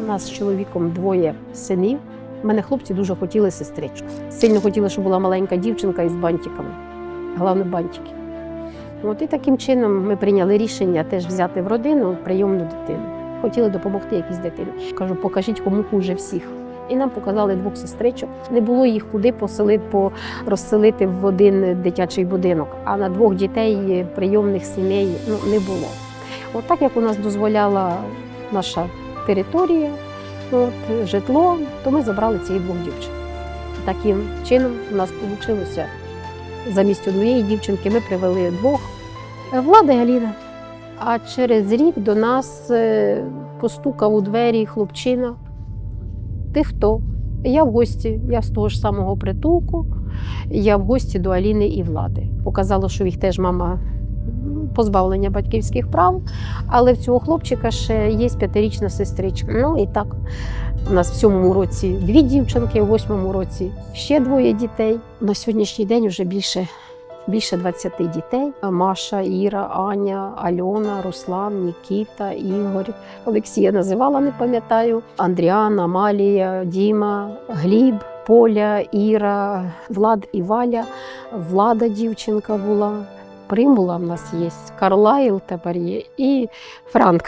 У нас з чоловіком двоє синів. У мене хлопці дуже хотіли сестричку. Сильно хотіли, щоб була маленька дівчинка із бантиками. Головне бантики. От і таким чином ми прийняли рішення теж взяти в родину прийомну дитину. Хотіли допомогти якійсь дитині. Кажу, покажіть, кому хуже всіх. І нам показали двох сестричок. Не було їх куди поселити, по розселити в один дитячий будинок. А на двох дітей прийомних сімей ну, не було. От так як у нас дозволяла наша територія, от, житло, то ми забрали ці двох дівчин. Таким чином у нас вийшло. Замість однієї дівчинки ми привели двох Влада Аліна. А через рік до нас е, постукав у двері хлопчина. Ти хто? Я в гості, я з того ж самого притулку, я в гості до Аліни і Влади. Показало, що їх теж мама позбавлення батьківських прав, але в цього хлопчика ще є п'ятирічна сестричка. Ну і так, у нас в сьомому році дві дівчинки, в восьмому році ще двоє дітей. На сьогоднішній день вже більше більше 20 дітей: Маша, Іра, Аня, Альона, Руслан, Нікіта, Ігор. Олексія називала, не пам'ятаю. Андріан, Амалія, Діма, Гліб, Поля, Іра, Влад і Валя, Влада дівчинка була. Примула в нас є, Карлайл тепер є і Франк.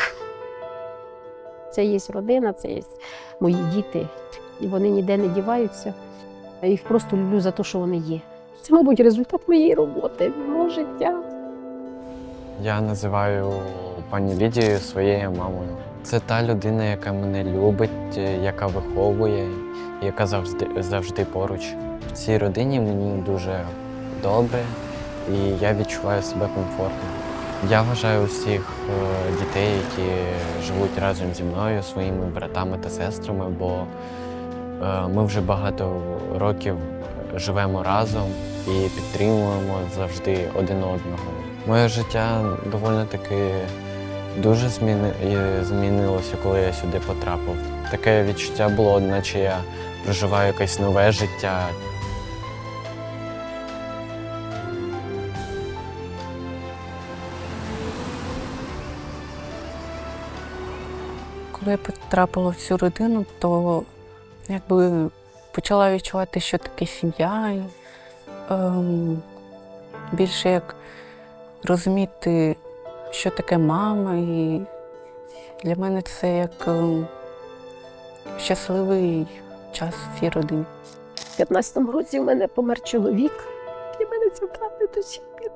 Це є родина, це є мої діти. І вони ніде не діваються. Я їх просто люблю за те, що вони є. Це, мабуть, результат моєї роботи, мого життя. Я називаю пані Лідію своєю мамою. Це та людина, яка мене любить, яка виховує, яка завжди, завжди поруч. В цій родині мені дуже добре і я відчуваю себе комфортно. Я вважаю усіх е, дітей, які живуть разом зі мною, своїми братами та сестрами, бо е, ми вже багато років живемо разом і підтримуємо завжди один одного. Моє життя доволі таки дуже зміни... змінилося, коли я сюди потрапив. Таке відчуття було, наче я проживаю якесь нове життя. Коли я потрапила в цю родину, то якби почала відчувати, що таке сім'я. Ем, більше як розуміти, що таке мама. І для мене це як ем, щасливий час в цій родині. У 15-му році в мене помер чоловік. І мене ця втрата до сих пір.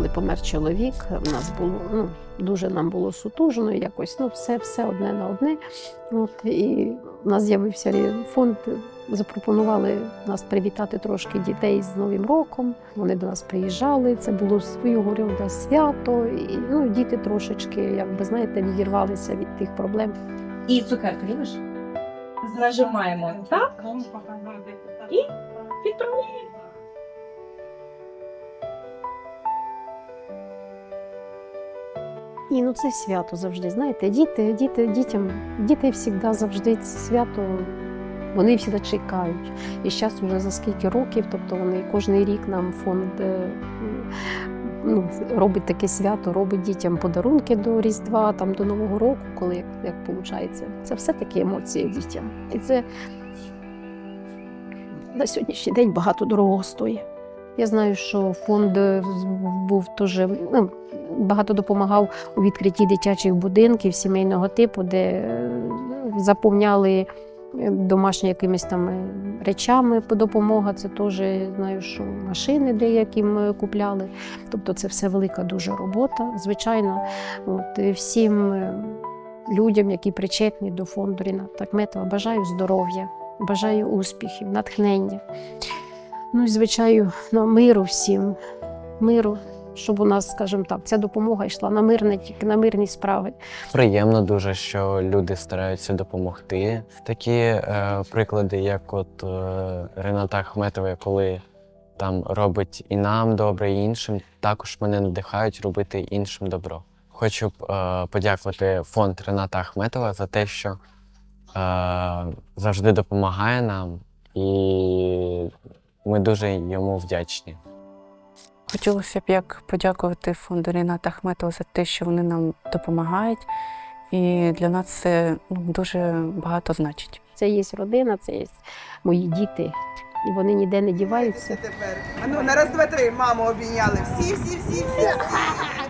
Коли помер чоловік, в нас було ну, дуже нам було сутужно, якось ну, все, все одне на одне. От, і в нас з'явився фонд, запропонували нас привітати трошки дітей з Новим роком. Вони до нас приїжджали. Це було свого роду свято. І ну, діти трошечки, як би знаєте, відірвалися від тих проблем. І цукерки любиш? Нажимаємо так і відправляємо. Ні, ну це свято завжди. Знаєте, діти, діти, дітям, діти завжди завжди свято. Вони завжди чекають. І зараз вже за скільки років, тобто вони кожен рік нам фонд е, ну, робить таке свято, робить дітям подарунки до Різдва, там до Нового року, коли як, як виходить. Це все такі емоції дітям. І це на сьогоднішній день багато дорогого стоїть. Я знаю, що фонд е, був дуже ну, багато допомагав у відкритті дитячих будинків сімейного типу, де е, заповняли е, домашні якимись там речами по допомога. Це теж знаю, що машини деяким е, купляли. Тобто це все велика дуже робота. Звичайно, от, всім людям, які причетні до фонду Ріната Ахметова, бажаю здоров'я, бажаю успіхів, натхнення. Ну і звичайно, миру всім, миру, щоб у нас, скажімо так, ця допомога йшла на мирне, тільки на мирні справи. Приємно дуже, що люди стараються допомогти. Такі е, приклади, як от е, Рената Ахметова, коли там робить і нам добре, і іншим, також мене надихають робити іншим добро. Хочу е, подякувати фонд Рената Ахметова за те, що е, завжди допомагає нам, і ми дуже йому вдячні. Хотілося б як подякувати фонду Ріната Ахметова за те, що вони нам допомагають. І для нас це ну, дуже багато значить. Це є родина, це є мої діти, і вони ніде не діваються. Тепер. А ну, на раз, два, три, маму обійняли. Всі, всі, всі, всі. всі.